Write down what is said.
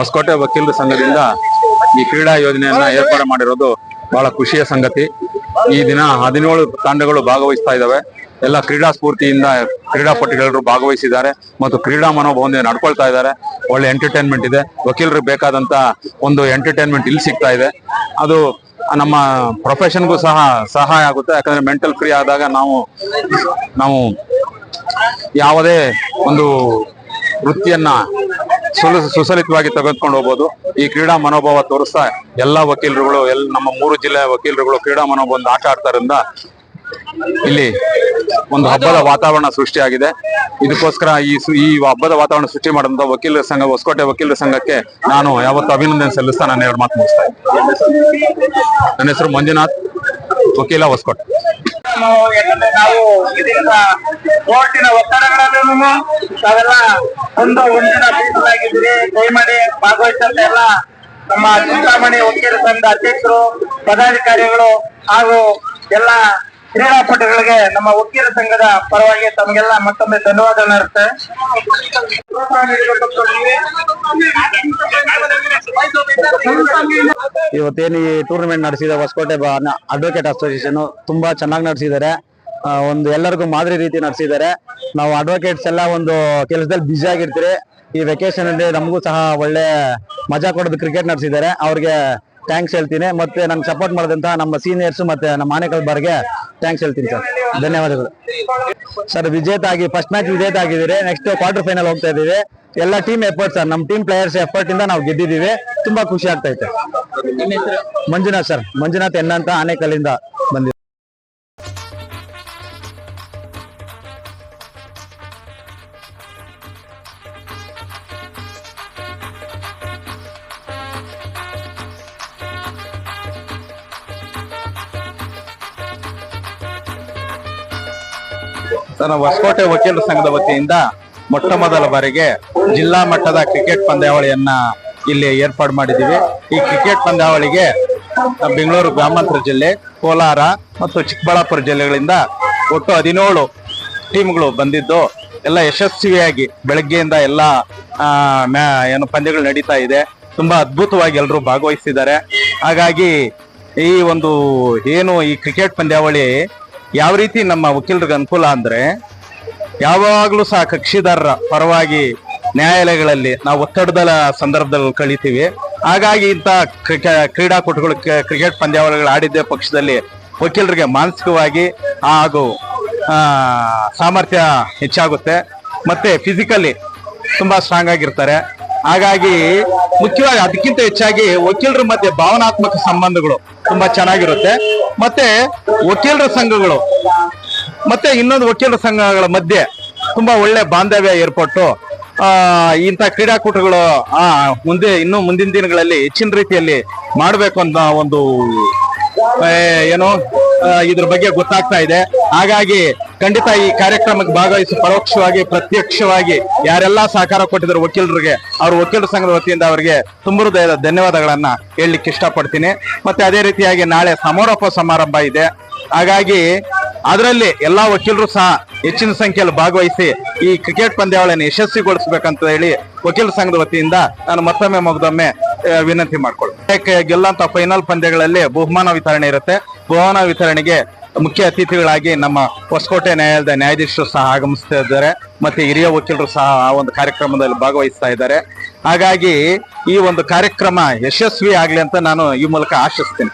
ಹೊಸಕೋಟೆ ವಕೀಲರ ಸಂಘದಿಂದ ಈ ಕ್ರೀಡಾ ಯೋಜನೆಯನ್ನ ಏರ್ಪಾಡು ಮಾಡಿರೋದು ಬಹಳ ಖುಷಿಯ ಸಂಗತಿ. ಈ ದಿನ ಹದಿನೇಳು ತಂಡಗಳು ಭಾಗವಹಿಸ್ತಾ ಇದಾವೆ. ಎಲ್ಲ ಕ್ರೀಡಾ ಸ್ಫೂರ್ತಿಯಿಂದ ಕ್ರೀಡಾಪಟುಗಳೆಲ್ಲರೂ ಭಾಗವಹಿಸಿದ್ದಾರೆ ಮತ್ತು ಕ್ರೀಡಾ ಮನೋಭಾವನೆ ನಡ್ಕೊಳ್ತಾ ಇದ್ದಾರೆ. ಒಳ್ಳೆ ಎಂಟರ್ಟೈನ್ಮೆಂಟ್ ಇದೆ. ವಕೀಲರಿಗೆ ಬೇಕಾದಂತ ಒಂದು ಎಂಟರ್ಟೈನ್ಮೆಂಟ್ ಇಲ್ಲಿ ಸಿಗ್ತಾ ಇದೆ. ಅದು ನಮ್ಮ ಪ್ರೊಫೆಷನ್ಗೂ ಸಹ ಸಹಾಯ ಆಗುತ್ತೆ. ಯಾಕಂದ್ರೆ ಮೆಂಟಲ್ ಫ್ರೀ ಆದಾಗ ನಾವು ನಾವು ಯಾವುದೇ ಒಂದು ವೃತ್ತಿಯನ್ನ ಸುಸಲಿತವಾಗಿ ತೆಗೆದುಕೊಂಡು ಹೋಗ್ಬೋದು. ಈ ಕ್ರೀಡಾ ಮನೋಭಾವ ತೋರಿಸ್ತಾ ಎಲ್ಲಾ ವಕೀಲರುಗಳು ಎಲ್ ನಮ್ಮ ಮೂರು ಜಿಲ್ಲೆಯ ವಕೀಲರುಗಳು ಕ್ರೀಡಾ ಮನೋಭಾವದಿಂದ ಆಟ ಆಡ್ತಾರಿಂದ ಇಲ್ಲಿ ಒಂದು ಹಬ್ಬದ ವಾತಾವರಣ ಸೃಷ್ಟಿಯಾಗಿದೆ. ಇದಕ್ಕೋಸ್ಕರ ಈ ಈ ಹಬ್ಬದ ವಾತಾವರಣ ಸೃಷ್ಟಿ ಮಾಡಿದಂತ ವಕೀಲರ ಸಂಘ, ಹೊಸಕೋಟೆ ವಕೀಲರ ಸಂಘಕ್ಕೆ ನಾನು ಯಾವತ್ತು ಅಭಿನಂದನೆ ಸಲ್ಲಿಸ್ತಾ ನಾನು ಎರಡು ಮಾತು ಮುಗಿಸ್ತಾ ನನ್ನ ಹೆಸರು ಮಂಜುನಾಥ್, ವಕೀಲ ಹೊಸಕೋಟೆ. ನಾವು ಕೋರ್ಟಿನ ಒತ್ತಡಗಳನ್ನು ಒಂದು ಒಂದಿನ ಮೀಸಲಾಗಿದ್ದೀರಿ ದಯಮಾಡಿ ಭಾಗವಹಿಸಂತ ಎಲ್ಲ ನಮ್ಮ ಚಿಂತಾಮಣಿ ವಕೀಲ ಸಂಘದ ಅಧ್ಯಕ್ಷರು, ಪದಾಧಿಕಾರಿಗಳು ಹಾಗೂ ಎಲ್ಲ ಕ್ರೀಡಾಪಟುಗಳಿಗೆ ನಮ್ಮ ವಕೀಲ ಸಂಘದ ಪರವಾಗಿ ತಮಗೆಲ್ಲ ಮತ್ತೊಮ್ಮೆ ಧನ್ಯವಾದಗಳು ಇರುತ್ತೆ ಇವತ್ತೇನು ಈ ಟೂರ್ನಮೆಂಟ್ ನಡೆಸಿದ ಹೊಸಕೋಟೆ ಅಡ್ವೊಕೇಟ್ ಅಸೋಸಿಯೇಷನ್ ತುಂಬಾ ಚೆನ್ನಾಗಿ ನಡೆಸಿದ್ದಾರೆ. ಒಂದು ಎಲ್ಲರಿಗೂ ಮಾದರಿ ರೀತಿ ನಡೆಸಿದ್ದಾರೆ. ನಾವು ಅಡ್ವೊಕೇಟ್ಸ್ ಎಲ್ಲ ಒಂದು ಕೆಲಸದಲ್ಲಿ ಬ್ಯುಸಿ ಆಗಿರ್ತೀರಿ. ಈ ವೆಕೇಶನ್ ಅಲ್ಲಿ ನಮಗೂ ಸಹ ಒಳ್ಳೆ ಮಜಾ ಕೊಡೋದು ಕ್ರಿಕೆಟ್ ನಡೆಸಿದ್ದಾರೆ. ಅವ್ರಿಗೆ ಥ್ಯಾಂಕ್ಸ್ ಹೇಳ್ತೀನಿ. ಮತ್ತೆ ನಂಗೆ ಸಪೋರ್ಟ್ ಮಾಡಿದಂತ ನಮ್ಮ ಸೀನಿಯರ್ಸ್ ಮತ್ತೆ ನಮ್ಮ ಆನೆಕಲ್ ಬಾರ್ಗೆ ಥ್ಯಾಂಕ್ಸ್ ಹೇಳ್ತೀನಿ ಸರ್. ಧನ್ಯವಾದಗಳು. ಸರ್, ವಿಜೇತ ಆಗಿ ಫಸ್ಟ್ ಮ್ಯಾಚ್ ವಿಜೇತ ಆಗಿದ್ದೀರಿ. ನೆಕ್ಸ್ಟ್ ಕ್ವಾರ್ಟರ್ ಫೈನಲ್ ಹೋಗ್ತಾ ಇದ್ದೀವಿ. ಎಲ್ಲ ಟೀಮ್ ಎಫರ್ಟ್ ಸರ್. ನಮ್ಮ ಟೀಮ್ ಪ್ಲೇಯರ್ಸ್ ಎಫರ್ಟ್ ಇಂದ ನಾವು ಗೆದ್ದಿದ್ದೀವಿ. ತುಂಬಾ ಖುಷಿ ಆಗ್ತಾ ಇತ್ತು ಮಂಜುನಾಥ್ ಸರ್. ಮಂಜುನಾಥ್ ಎನ್ನ ಅಂತ ಆನೆಕಲ್ಲಿಂದ. ನನ್ನ ಹೊಸಕೋಟೆ ವಕೀಲರ ಸಂಘದ ವತಿಯಿಂದ ಮೊಟ್ಟ ಮೊದಲ ಬಾರಿಗೆ ಜಿಲ್ಲಾ ಮಟ್ಟದ ಕ್ರಿಕೆಟ್ ಪಂದ್ಯಾವಳಿಯನ್ನ ಇಲ್ಲಿ ಏರ್ಪಾಡು ಮಾಡಿದ್ದೀವಿ. ಈ ಕ್ರಿಕೆಟ್ ಪಂದ್ಯಾವಳಿಗೆ ಬೆಂಗಳೂರು ಗ್ರಾಮಾಂತರ ಜಿಲ್ಲೆ, ಕೋಲಾರ ಮತ್ತು ಚಿಕ್ಕಬಳ್ಳಾಪುರ ಜಿಲ್ಲೆಗಳಿಂದ ಒಟ್ಟು ಹದಿನೇಳು ಟೀಮ್ಗಳು ಬಂದಿದ್ದು, ಎಲ್ಲ ಯಶಸ್ವಿಯಾಗಿ ಬೆಳಗ್ಗೆಯಿಂದ ಎಲ್ಲ ಏನು ಪಂದ್ಯಗಳು ನಡೀತಾ ಇದೆ. ತುಂಬಾ ಅದ್ಭುತವಾಗಿ ಎಲ್ಲರೂ ಭಾಗವಹಿಸಿದ್ದಾರೆ. ಹಾಗಾಗಿ ಈ ಒಂದು, ಏನು ಈ ಕ್ರಿಕೆಟ್ ಪಂದ್ಯಾವಳಿ ಯಾವ ರೀತಿ ನಮ್ಮ ವಕೀಲರಿಗೆ ಅನುಕೂಲ ಅಂದ್ರೆ ಯಾವಾಗಲೂ ಸಹ ಕಕ್ಷಿದಾರರ ಪರವಾಗಿ ನ್ಯಾಯಾಲಯಗಳಲ್ಲಿ ನಾವು ಒತ್ತಡದ ಸಂದರ್ಭದಲ್ಲಿ ಕಳಿತೀವಿ. ಹಾಗಾಗಿ ಇಂಥ ಕ್ರೀಡಾಕೂಟಗಳು ಕ್ರಿಕೆಟ್ ಪಂದ್ಯಾವಳಿಗಳು ಆಡಿದ್ದೇ ಪಕ್ಷದಲ್ಲಿ ವಕೀಲರಿಗೆ ಮಾನಸಿಕವಾಗಿ ಹಾಗೂ ಸಾಮರ್ಥ್ಯ ಹೆಚ್ಚಾಗುತ್ತೆ. ಮತ್ತೆ ಫಿಸಿಕಲಿ ತುಂಬಾ ಸ್ಟ್ರಾಂಗ್ ಆಗಿರ್ತಾರೆ. ಹಾಗಾಗಿ ಮುಖ್ಯವಾಗಿ ಅದಕ್ಕಿಂತ ಹೆಚ್ಚಾಗಿ ವಕೀಲರ ಮಧ್ಯೆ ಭಾವನಾತ್ಮಕ ಸಂಬಂಧಗಳು ತುಂಬಾ ಚೆನ್ನಾಗಿರುತ್ತೆ. ಮತ್ತೆ ವಕೀಲರ ಸಂಘಗಳು, ಮತ್ತೆ ಇನ್ನೊಂದು ವಕೀಲರ ಸಂಘಗಳ ಮಧ್ಯೆ ತುಂಬಾ ಒಳ್ಳೆ ಬಾಂಧವ್ಯ ಏರ್ಪಟ್ಟು, ಆ, ಇಂಥ ಕ್ರೀಡಾಕೂಟಗಳು, ಆ, ಮುಂದೆ, ಇನ್ನು ಮುಂದಿನ ದಿನಗಳಲ್ಲಿ ಹೆಚ್ಚಿನ ರೀತಿಯಲ್ಲಿ ಮಾಡಬೇಕು ಅಂತ ಒಂದು ಏನು ಇದ್ರ ಬಗ್ಗೆ ಗೊತ್ತಾಗ್ತಾ ಇದೆ. ಹಾಗಾಗಿ ಖಂಡಿತ ಈ ಕಾರ್ಯಕ್ರಮಕ್ಕೆ ಭಾಗವಹಿಸಿ ಪರೋಕ್ಷವಾಗಿ, ಪ್ರತ್ಯಕ್ಷವಾಗಿ ಯಾರೆಲ್ಲಾ ಸಹಕಾರ ಕೊಟ್ಟಿದ್ರು ವಕೀಲರಿಗೆ, ಅವ್ರ ವಕೀಲರ ಸಂಘದ ವತಿಯಿಂದ ಅವರಿಗೆ ತುಂಬ ಹೃದಯದ ಧನ್ಯವಾದಗಳನ್ನ ಹೇಳಲಿಕ್ಕೆ ಇಷ್ಟಪಡ್ತೀನಿ. ಮತ್ತೆ ಅದೇ ರೀತಿಯಾಗಿ ನಾಳೆ ಸಮಾರೋಪ ಸಮಾರಂಭ ಇದೆ. ಹಾಗಾಗಿ ಅದರಲ್ಲಿ ಎಲ್ಲಾ ವಕೀಲರು ಸಹ ಹೆಚ್ಚಿನ ಸಂಖ್ಯೆಯಲ್ಲಿ ಭಾಗವಹಿಸಿ ಈ ಕ್ರಿಕೆಟ್ ಪಂದ್ಯಾವಳಿಯನ್ನು ಯಶಸ್ವಿಗೊಳಿಸಬೇಕಂತ ಹೇಳಿ ವಕೀಲರ ಸಂಘದ ವತಿಯಿಂದ ನಾನು ಮತ್ತೊಮ್ಮೆ ಮೊಗದೊಮ್ಮೆ ವಿನಂತಿ ಮಾಡ್ಕೊಳ್ತೀನಿ. ಗೆಲ್ಲಂತ ಫೈನಲ್ ಪಂದ್ಯಗಳಲ್ಲಿ ಬಹುಮಾನ ವಿತರಣೆ ಇರುತ್ತೆ. ಬಹುಮಾನ ವಿತರಣೆಗೆ ಮುಖ್ಯ ಅತಿಥಿಗಳಾಗಿ ನಮ್ಮ ಹೊಸಕೋಟೆ ನ್ಯಾಯಾಲಯದ ನ್ಯಾಯಾಧೀಶರು ಸಹ ಆಗಮಿಸ್ತಾ ಇದ್ದಾರೆ, ಮತ್ತೆ ಹಿರಿಯ ವಕೀಲರು ಸಹ ಆ ಒಂದು ಕಾರ್ಯಕ್ರಮದಲ್ಲಿ ಭಾಗವಹಿಸ್ತಾ ಇದ್ದಾರೆ. ಹಾಗಾಗಿ ಈ ಒಂದು ಕಾರ್ಯಕ್ರಮ ಯಶಸ್ವಿ ಆಗಲಿ ಅಂತ ನಾನು ಈ ಮೂಲಕ ಆಶಿಸ್ತೀನಿ.